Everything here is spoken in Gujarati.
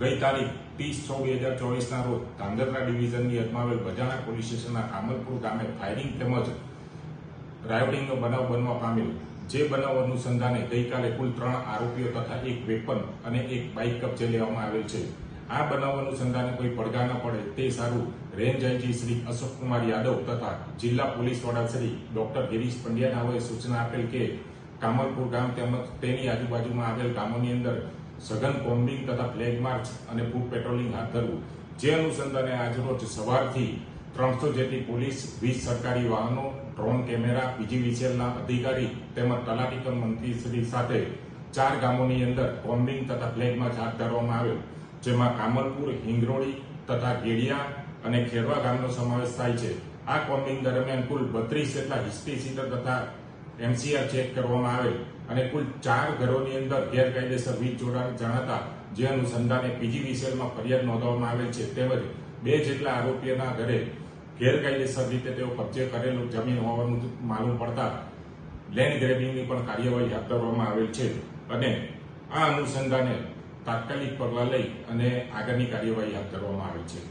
ગઈ તારીખ ત્રીસ છ બે હજાર ચોવીસના રોજ ધાંગધ્રા ડિવિઝનની હદમાં આવેલ બજાણા પોલીસ સ્ટેશનના કામલપુર ગામે ફાયરિંગ તેમજ રાયોટિંગનો બનાવ બનવા પામેલ, જે બનાવ અનુસંધાને ગઈકાલે કુલ ત્રણ આરોપીઓ તથા એક વેપન અને એક બાઇક કબજે લેવામાં આવેલ છે. આ બનાવ અનુસંધાને કોઈ પડઘા ન પડે તે સારું રેન્જ આઈજી શ્રી અશોકકુમાર યાદવ તથા જિલ્લા પોલીસ વડા શ્રી ડોક્ટર ગિરીશ પંડ્યાનાઓએ સૂચના આપેલ કે કામલપુર ગામ તેમજ તેની આજુબાજુમાં આવેલ ગામોની અંદર સઘન કોમ્બિંગ તથા ફ્લેગ માર્ચ અને ફૂટ પેટ્રોલિંગ હાથ ધરવું. જે અનુસંધાને આજરોજ સવારથી ત્રણસો જેટલી પોલીસ, વીસ સરકારી વાહનો ડ્રોન કેમેરા પીજીવીસીએલના અધિકારી તેમજ તલાટી કમ મંત્રીશ્રી સાથે ચાર ગામોની અંદર કોમ્બિંગ તથા ફ્લેગ માર્ચ હાથ ધરવામાં આવ્યો જેમાં કામલપુર, હિંગરોળી તથા ગેડિયા અને ખેરવા ગામનો સમાવેશ થાય છે. આ કોમ્બિંગ દરમિયાન કુલ બત્રીસ જેટલા હિસ્ટ્રી સીટર તથા એમસીઆર ચેક કરવામાં આવેલ અને કુલ ચાર ઘરોની અંદર ગેરકાયદેસર વીજ જોડાણ જણાતા જે અનુસંધાને પીજીવીસીએલમાં ફરિયાદ નોંધવામાં આવેલ છે. તેમજ બે જેટલા આરોપીઓના ઘરે ગેરકાયદેસર રીતે તેઓ કબજે કરેલું જમીન હોવાનું માલુમ પડતા લેન્ડ ગ્રેબિંગની પણ કાર્યવાહી હાથ ધરવામાં આવેલ છે અને આ અનુસંધાને તાત્કાલિક પગલાં લઈ અને આગળની કાર્યવાહી હાથ ધરવામાં આવેલ છે.